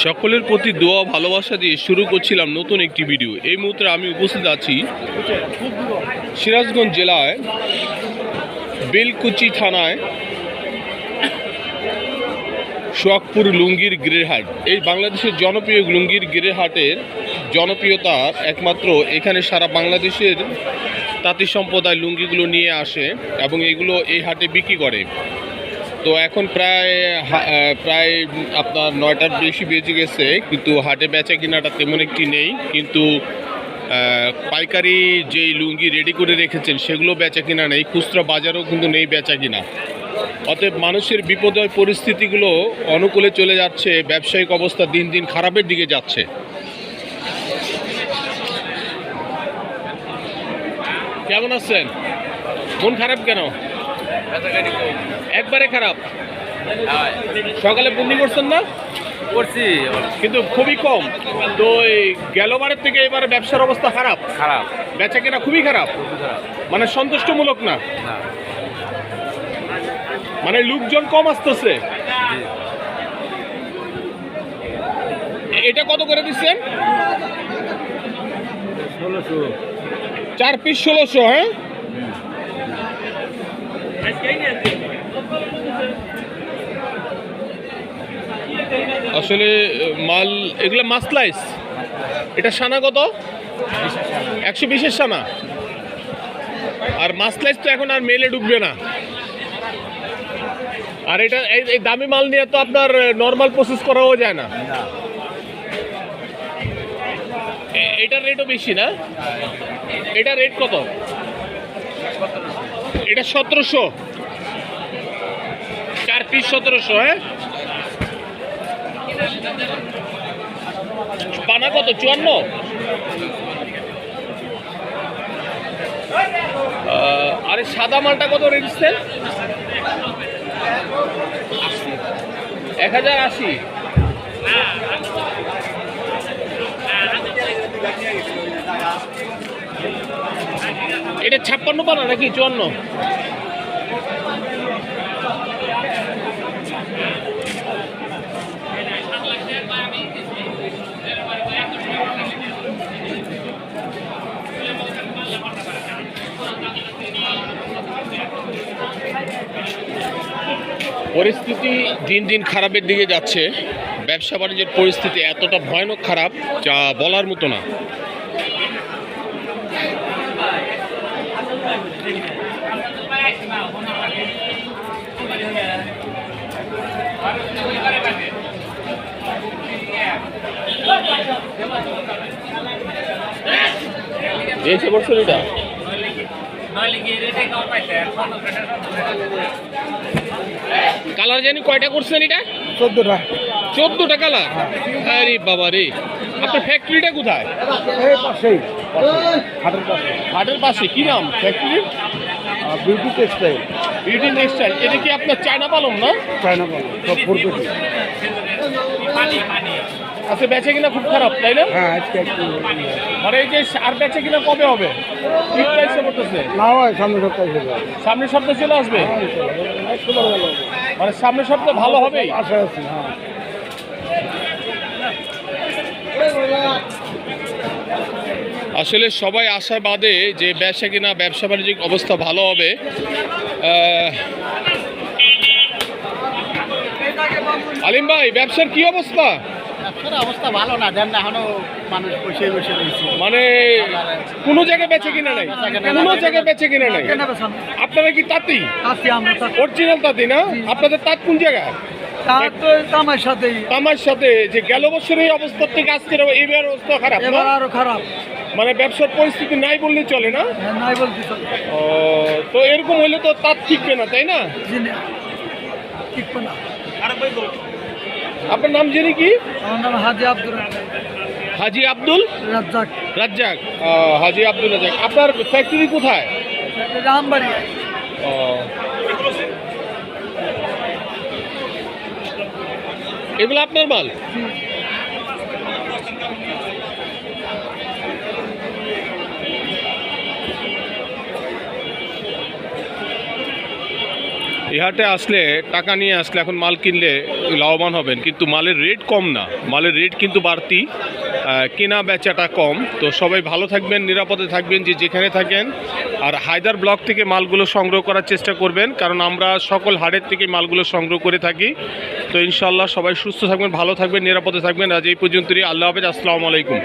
সকলের প্রতি দোয়া, ভালোবাসা দিয়ে শুরু করছিলাম নতুন একটি ভিডিও এই মুহূর্তে আমি উপস্থিত আছি সিরাজগঞ্জ জেলায়, বেলকুচি থানায় সোয়াকপুর লুঙ্গির গৃহহাট এই বাংলাদেশের জনপ্রিয় লুঙ্গির গৃহহাটের জনপ্রিয়তার একমাত্র এখানে সারা বাংলাদেশের তাঁতি সম্প্রদায় লুঙ্গিগুলো নিয়ে আসে এবং এগুলো এই হাটে বিক্রি করে। তো এখন প্রায় প্রায় আপনার নয়টার বেশি বেজে গেছে, কিন্তু হাটে বেচা কিনাটা তেমন একটি নেই, কিন্তু পাইকারি যেই লুঙ্গি রেডি করে রেখেছেন সেগুলো বেচা কিনা নেই, খুচরা বাজারও কিন্তু নেই বেচা কিনা। অতএব মানুষের বিপদয় পরিস্থিতিগুলো অনুকূলে চলে যাচ্ছে, ব্যবসায়িক অবস্থা দিন দিন খারাপের দিকে যাচ্ছে। কেমন আছেন? মন খারাপ কেন? একবারে খারাপ। সকালে বন্দি করছেন না? করছি কিন্তু খুবই কম। তো এই গেলবারের থেকে এবারে ব্যবসার অবস্থা খারাপ। খারাপ। বেচা কেনা খুবই খারাপ। মানে সন্তুষ্টমূলক না। মানে লোকজন কম আসতেছে। এটা কত করে দিচ্ছেন? চার পিস ষোলোশো হ্যাঁ? আসলে মাল, এগুলা মাসলাইস এটা সানা কত? একশো বিশের সানা। আর মাসলাইস তো এখন আর মেলে ঢুকবে না। আর এটা, এই- দামি মাল নিয়ে তো আপনার নর্মাল প্রসেস করাও যায় না। না এটার রেটও বেশি না? এটা রেট কত? এটা সতেরোশো। চার পিস সতেরোশো হ্যাঁ? পানা কত? চুয়ান্ন? আরে সাদা মালটা কত রেট এক হাজার আশি। এটা ছাপ্পান্ন পানা নাকি? চুয়ান্ন? পরিস্থিতি দিন দিন খারাপের দিকে যাচ্ছে। ব্যবসা বাণিজ্যের পরিস্থিতি এতটা ভয়ানক খারাপ, যা বলার মতো না। এসে এটা কালার জানি কয়টা করছেন এটা? চোদ্দটা। চোদ্দটা কালার আরে বাবা রে। আপনার ফ্যাক্টরিটা কোথায়? হাটের পাশে। কি নাম? Factory Beauty Textile Beauty Textile এটা কি আপনার চায়না পালন না? চায়না সব ফুরকুটি আচ্ছা বেচে কিনা খুব খারাপ তাই না? হ্যাঁ আজকে মানে এই যে আর বেচে কিনা কবে হবে? ঠিক প্রাইসে না হয় সামনে সপ্তাহে সামনের সপ্তাহে চলে আসবে। মানে সামনের সপ্তাহে ভালো হবে আশা আছি হ্যাঁ। আসলে সবাই আশাবাদে যে ব্যবসা কিনা ব্যবসা বাণিজ্যিক অবস্থা ভালো হবে। আলিম ভাই ব্যবসার কি অবস্থা? ব্যবসার অবস্থা ভালো না দেন এখনও মানুষ বসে বসে রয়েছে। মানে কোনো জায়গায় বেচে কিনা নাই? কোনো জায়গায় বেচে কিনা নাই। আপনারা কি তাঁতি? আছি আমরা অরিজিনাল তাঁতি না? আপনাদের তাঁত কোন জায়গায়? তার তো আমার সাথেই। আমার সাথে যে গেল বছর এই অবস্থার থেকে আজকের এবার অবস্থা খারাপ না? এবার আরও খারাপ। মানে ব্যবসার পরিস্থিতি নাই বললেই চলে না? হ্যাঁ, নাই বলতে চলে। ও, তো এরকম হইলে তো তাঁত ঠিকবে না তাই না? আপনার নাম জেনে কি? আমার নাম হাজি আব্দুর হাজি আব্দুল? রাজ্জাক। রাজ্জাক। হাজি আব্দুল রাজ্জাক। আপনার ফ্যাক্টরি কোথায়? রামবাড়ি। এগুলো আপনার মাল? এই হাটে আসলে, টাকা নিয়ে আসলে এখন মাল কিনলে লাভবান হবেন, কিন্তু মালের রেট কম না। মালের রেট কিন্তু বাড়তি কেনা বেচাটা কম। তো সবাই ভালো থাকবেন, নিরাপদে থাকবেন, যে যেখানে থাকেন, আর হায়দার ব্লক থেকে মালগুলো সংগ্রহ করার চেষ্টা করবেন, কারণ আমরা সকল হাটের থেকে মালগুলো সংগ্রহ করে থাকি। তো ইনশাল্লাহ সবাই সুস্থ থাকবেন, ভালো থাকবেন, নিরাপদে থাকবেন। আজ এই পর্যন্তই, আল্লাহ হাফেজ, আসসালামু আলাইকুম।